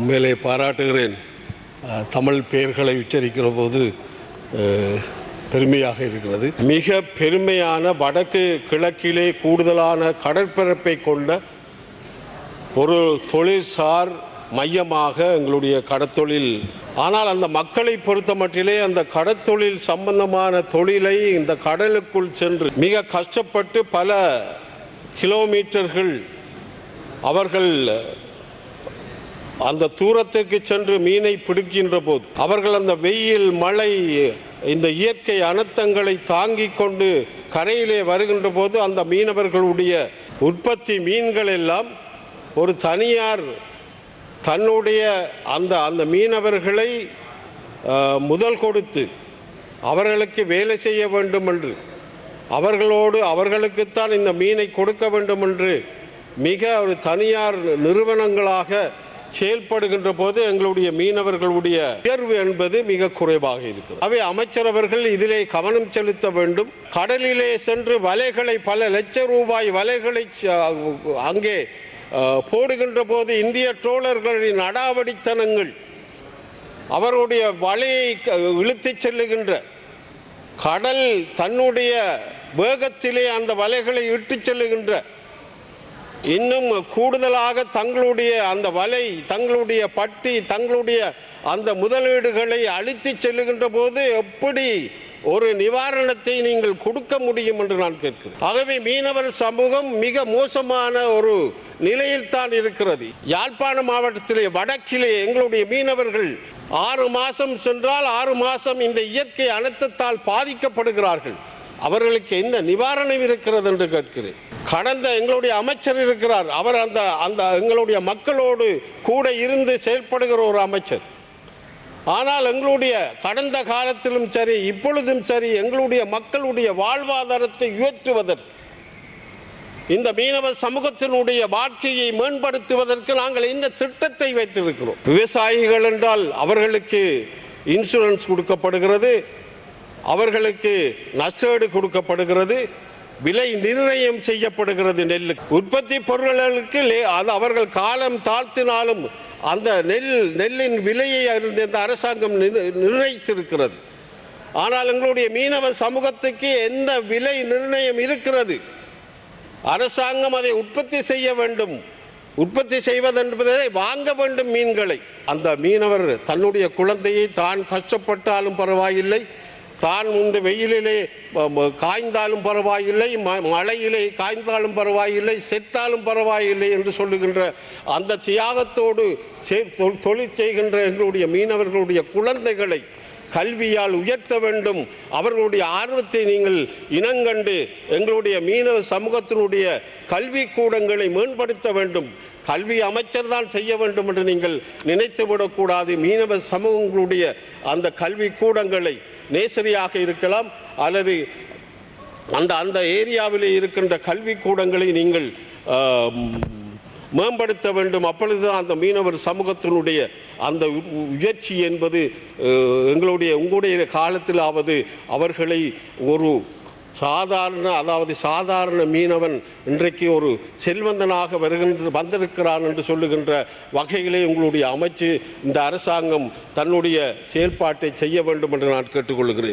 உண்மையிலே பாராட்டுகிறேன். தமிழ் பெயர்களை உச்சரிக்கிற போது பெருமையாக இருக்கிறது. மிக பெருமையான வடக்கு கிழக்கிலே கூடுதலான கடற்பரப்பை கொண்ட ஒரு தொழில்சார் மையமாக எங்களுடைய கடத்தொழில். ஆனால் அந்த மக்களை பொறுத்த மட்டிலே அந்த கடத்தொழில் சம்பந்தமான தொழிலை இந்த கடலுக்குள் சென்று மிக கஷ்டப்பட்டு பல கிலோமீட்டர்கள் அவர்கள் அந்த தூரத்திற்கு சென்று மீனை பிடிக்கின்ற போது அவர்கள் அந்த வெயில் மழை இந்த இயற்கை அனர்த்தங்களை தாங்கிக் கொண்டு கரையிலே வருகின்ற போது அந்த மீனவர்களுடைய உற்பத்தி மீன்கள் எல்லாம் ஒரு தனியார் தன்னுடைய அந்த அந்த மீனவர்களை முதல் கொடுத்து அவர்களுக்கு வேலை செய்ய வேண்டும் என்று அவர்களோடு அவர்களுக்குத்தான் இந்த மீனை கொடுக்க வேண்டும் என்று மிக ஒரு தனியார் நிறுவனங்களாக செயல்படுகின்ற போது எங்களுடைய மீனவர்களுடைய உயர்வு என்பது மிக குறைவாக இருக்கிறது. அவை அமைச்சர் அவர்கள் இதிலே கவனம் செலுத்த வேண்டும். கடலிலே சென்று வலைகளை பல லட்ச ரூபாய் வலைகளை அங்கே போடுகின்ற போது இந்திய ட்ரோலர்களின் அடாவடித்தனங்கள் அவருடைய வலையை க- இழுத்துச் செல்லுகின்ற கடல் தன்னுடைய வேகத்திலே அந்த வலைகளை இட்டுச் செல்லுகின்ற இன்னும் கூடுதலாக தங்களுடைய அந்த வலை தங்களுடைய பட்டி தங்களுடைய அந்த முதலீடுகளை அழித்து செல்லுகின்ற போது எப்படி ஒரு நிவாரணத்தை நீங்கள் கொடுக்க முடியும் என்று நான் கேட்கிறேன். ஆகவே மீனவர் சமூகம் மிக மோசமான ஒரு நிலையில் தான் இருக்கிறது. யாழ்ப்பாண மாவட்டத்திலே வடக்கிலே எங்களுடைய மீனவர்கள் ஆறு மாசம் சென்றால் ஆறு மாசம் இந்த இயற்கை அனர்த்தத்தால் பாதிக்கப்படுகிறார்கள். அவர்களுக்கு என்ன நிவாரணம் இருக்கிறது என்று கேட்கிறேன். கடந்த எங்களுடைய அமைச்சர் இருக்கிறார். அவர் அந்த அந்த எங்களுடைய மக்களோடு கூட இருந்து செயல்படுகிற ஒரு அமைச்சர். ஆனால் எங்களுடைய கடந்த காலத்திலும் சரி இப்பொழுதும் சரி எங்களுடைய மக்களுடைய வாழ்வாதாரத்தை உயர்த்துவதற்கு இந்த மீனவ சமூகத்தினுடைய வாழ்க்கையை மேம்படுத்துவதற்கு நாங்கள் இந்த திட்டத்தை வைத்திருக்கிறோம்? விவசாயிகள் என்றால் அவர்களுக்கு இன்சூரன்ஸ் கொடுக்கப்படுகிறது. அவர்களுக்கு நஷ்டேடு கொடுக்கப்படுகிறது. விலை நிர்ணயம் செய்யப்படுகிறது நெல்லுக்கு உற்பத்தி பொருள்களுக்கு அது அவர்கள் காலம் தாழ்த்தினாலும் அந்த நெல் நெல்லின் விலையை அறிந்து இந்த அரசாங்கம் நிர்ணயித்திருக்கிறது. ஆனால் எங்களுடைய மீனவ சமூகத்துக்கு என்ன விலை நிர்ணயம் இருக்கிறது? அரசாங்கம் அதை உற்பத்தி செய்ய வேண்டும். உற்பத்தி செய்வதென்பதை வாங்க வேண்டும் மீன்களை. அந்த மீனவர் தன்னுடைய குழந்தையை தான் கஷ்டப்பட்டாலும் பரவாயில்லை. தான் இந்த வெயிலிலே காய்ந்தாலும் பரவாயில்லை ம- மழையிலே காய்ந்தாலும் பரவாயில்லை செத்தாலும் பரவாயில்லை என்று சொல்லுகின்ற அந்த தியாகத்தோடு தொ- தொழில் செய்கின்ற எங்களுடைய மீனவர்களுடைய குழந்தைகளை கல்வியால் உயர்த்த வேண்டும். அவர்களுடைய ஆர்வத்தை நீங்கள் இனங்கண்டு எங்களுடைய மீனவ சமூகத்தினுடைய கல்வி கூடங்களை மேம்படுத்த வேண்டும். கல்வி அமைச்சர் தான் செய்ய வேண்டும் என்று நீங்கள் நினைத்து விடக்கூடாது. மீனவ சமூகங்களுடைய அந்த கல்வி கூடங்களை நேசரியாக இருக்கலாம் அல்லது அந்த அந்த ஏரியாவிலே இருக்கின்ற கல்வி கூடங்களை நீங்கள் மேம்படுத்த வேண்டும். அப்பொழுதுதான் அந்த மீனவர் சமூகத்தினுடைய அந்த உயர்ச்சி என்பது எங்களுடைய உங்களுடைய காலத்திலாவது அவர்களை ஒரு சாதாரண அதாவது சாதாரண மீனவன் இன்றைக்கு ஒரு செல்வந்தனாக வருகின்ற வந்திருக்கிறான் என்று சொல்லுகின்ற வகையிலே உங்களுடைய அமைச்சு இந்த அரசாங்கம் தன்னுடைய செயல்பாட்டை செய்ய வேண்டும் என்று நான் கேட்டுக்கொள்கிறேன்.